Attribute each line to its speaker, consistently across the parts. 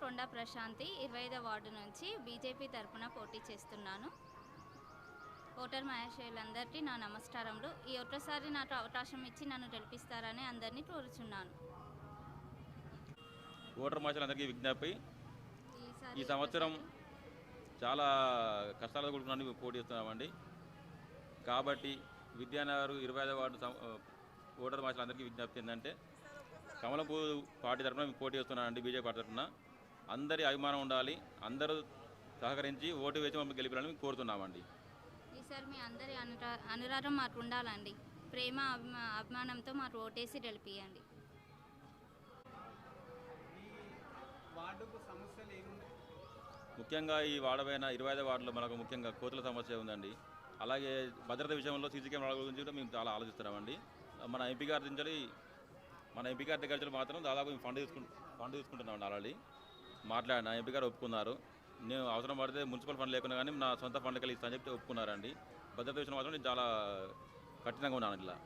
Speaker 1: తొండా ప్రశాంతి ఇరవై ఐదో వార్డు నుంచి బీజేపీ తరపున పోటీ చేస్తున్నాను. ఓటర్ మహేశ్వరులందరికీ నా నమస్కారములు. ఈ ఒక్కసారి నాకు అవకాశం ఇచ్చి నన్ను గెలిపిస్తారని అందరినీ కోరుచున్నాను.
Speaker 2: ఓటర్ మహిళలందరికీ విజ్ఞప్తి.
Speaker 1: ఈసారి
Speaker 2: ఈ సంవత్సరం చాలా కష్టాలతో కూడుకున్న పోటీ చేస్తున్నామండి. కాబట్టి విద్యానగర్ ఇరవై ఐదో వార్డు ఓటర్ మహిళలందరికీ విజ్ఞప్తి ఏంటంటే కమలపూ పార్టీ తరఫున పోటీ చేస్తున్నానండి బీజేపీ పార్టీ తరఫున అందరి అభిమానం ఉండాలి అందరూ సహకరించి ఓటు వేసి మమ్మల్ని గెలిపాలని కోరుతున్నామండి.
Speaker 1: ఈసారి మీ అందరి అనురా అనురాగం మాకు ఉండాలండి. ప్రేమ అభిమా అభిమానంతో మాకు ఓటేసి గెలిపియండి.
Speaker 3: వార్డుకు సమస్యలు ఏమున్నాయి
Speaker 2: ముఖ్యంగా ఈ వాడపైన ఇరవై ఐదో వార్డులో మనకు ముఖ్యంగా కోతుల సమస్య ఉందండి. అలాగే భద్రత విషయంలో సీసీ కెమెరాల గురించి కూడా మేము చాలా ఆలోచిస్తున్నామండి. మన ఎంపీ గారి నుంచి మన ఎంపీ గారి దగ్గర మాత్రం దాదాపు మేము ఫండ్ తీసుకు ఫండ్ తీసుకుంటున్నామండి ఆల్రెడీ. మాట్లాడిన ఎంపీ గారు ఒప్పుకున్నారు. నేను అవసరం పడితే మున్సిపల్ ఫండ్ లేకున్నా కానీ నా సొంత ఫండ్ వెళ్ళి ఇస్తానని చెప్పి ఒప్పుకున్నారండి. భద్రత విషయం మాత్రం నేను చాలా కఠినంగా ఉన్నాను ఇలా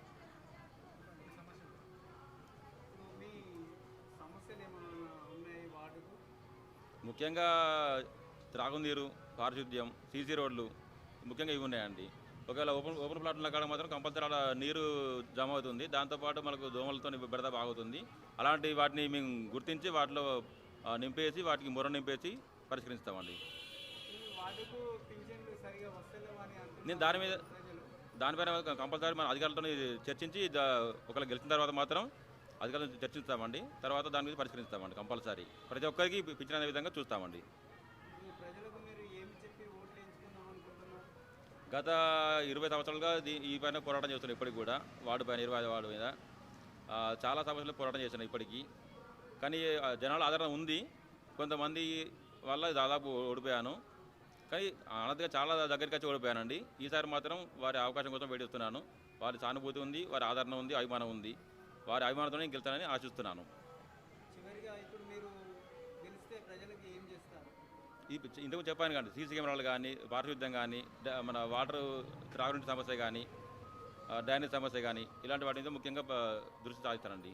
Speaker 2: ముఖ్యంగా త్రాగునీరు పారిశుద్ధ్యం సీసీ రోడ్లు ముఖ్యంగా ఇవి ఉన్నాయండి. ఒకవేళ ఓపెన్ ఓపెన్ ప్లాట్ల కాడ మాత్రం కంపల్సరీ అలా నీరు జమ అవుతుంది. దాంతోపాటు మనకు దోమలతో బెడద బాగుతుంది. అలాంటి వాటిని మేము గుర్తించి వాటిలో నింపేసి వాటికి మొర నింపేసి పరిష్కరిస్తామండి. నేను దాని మీద దానిపైన కంపల్సరీ మన అధికారులతో చర్చించి ఒకవేళ గెలిచిన తర్వాత మాత్రం అధికారులతో చర్చిస్తామండి. తర్వాత దాని మీద పరిష్కరిస్తామండి కంపల్సరీ. ప్రతి ఒక్కరికి పిచ్చిన విధంగా చూస్తామండి. గత ఇరవై సంవత్సరాలుగా ఈ పైన పోరాటం చేస్తున్నాం ఇప్పటికి కూడా. వార్డు పైన ఇరవై ఐదు వార్డు మీద. చాలా సమస్యలు పోరాటం చేస్తున్నాం ఇప్పటికీ. కానీ జనాల ఆదరణ ఉంది. కొంతమంది వల్ల దాదాపు ఓడిపోయాను. కానీ అన్నదిగా చాలా దగ్గరికి వచ్చి ఓడిపోయానండి. ఈసారి మాత్రం వారి అవకాశం కోసం వేడిస్తున్నాను వారి సానుభూతి ఉంది వారి ఆదరణ ఉంది అభిమానం ఉంది. వారి అభిమానంతోనే గెలుతానని ఆశిస్తున్నాను. ఇంతకు చెప్పాను కానీ సీసీ కెమెరాలు కానీ పారిశుద్ధ్యం కానీ మన వాటర్ త్రాగునీటి సమస్య కానీ డ్రైనేజ్ సమస్య కానీ ఇలాంటి వాటి మీద ముఖ్యంగా దృష్టి సాధిస్తానండి